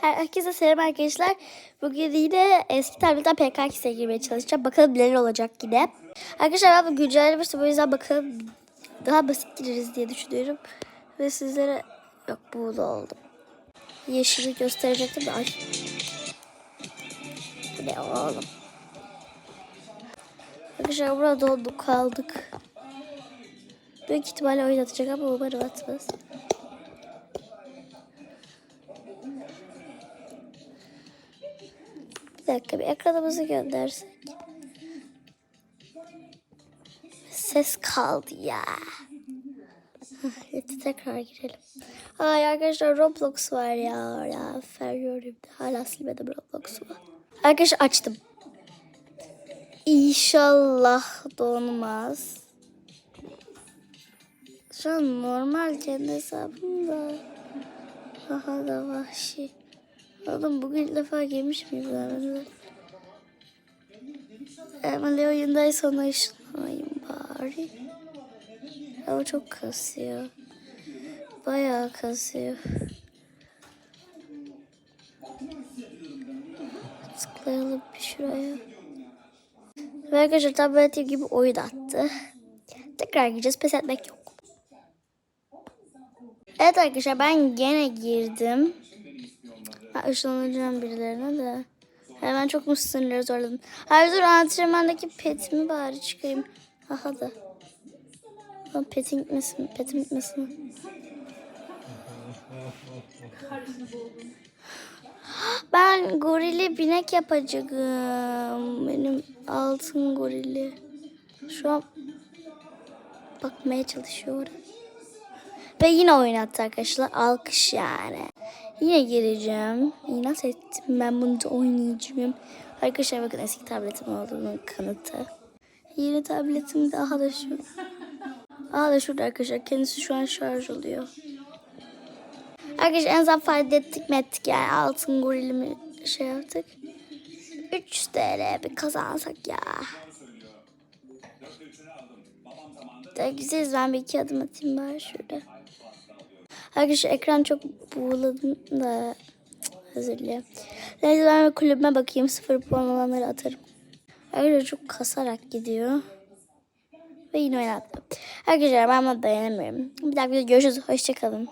Herkese selam arkadaşlar. Bugün yine eski tabletten PKX'e girmeye çalışacağım. Bakalım neler olacak yine. Arkadaşlar ben bu güncellemiştim. O yüzden bakalım daha basit gireriz diye düşünüyorum. Ve sizlere... Yok bu da oldu. Yeşili gösterecektim de. Ay. Bu ne oğlum? Arkadaşlar burada donduk kaldık. Büyük ihtimalle oynatacak ama umarım atmaz. Dakika bir ekranımızı göndersek. Ses kaldı ya. Hadi tekrar girelim. Ay arkadaşlar Roblox var ya. ya Ferrari'mde hala silmedim Roblox'u. Arkadaşlar açtım. İnşallah donmaz. Şu an normal kendi hesabımda. Aha da vahşi. Oğlum bugün ilk defa girmiş miyim ben? Ama oyundaysa sonra ışınlayayım bari. Ama çok kasıyor. Bayağı kasıyor. Tıklayalım bir şuraya. Ve arkadaşlar tabletim gibi oyun attı. Tekrar gireceğiz. Pes etmek yok. Evet arkadaşlar ben gene girdim. Ha, ışınlanacağım birilerine de. Hemen çok mu sınırları zorladım. Hayır dur antrenmandaki petimi bari çıkayım. Aha da. Lan petin gitmesin. Petim gitmesin. Ben gorili binek yapacağım. Benim altın gorili. Şu an bakmaya çalışıyorum. Ve yine oynattı arkadaşlar. Alkış yani. Yine gireceğim. Yine ettim. Ben bunu da oynayacağım. Arkadaşlar bakın eski tabletim olduğunun kanıtı. Yeni tabletim daha da şu. Aha da şurada arkadaşlar. Kendisi şu an şarj oluyor. Arkadaşlar en azından fayda ettik mi ettik yani. Altın gorilimi şey yaptık. 3 TL bir kazansak ya. Da güzeliz ben bir iki adım atayım bari şurada. Arkadaşlar ekran çok buğuladım da özür dilerim. Neyse ben kulübüme bakayım. Sıfır puan olanları atarım. Arkadaşlar çok kasarak gidiyor. Ve yine oynattım. Arkadaşlar ben buna dayanamıyorum. Bir dakika görüşürüz. Hoşçakalın.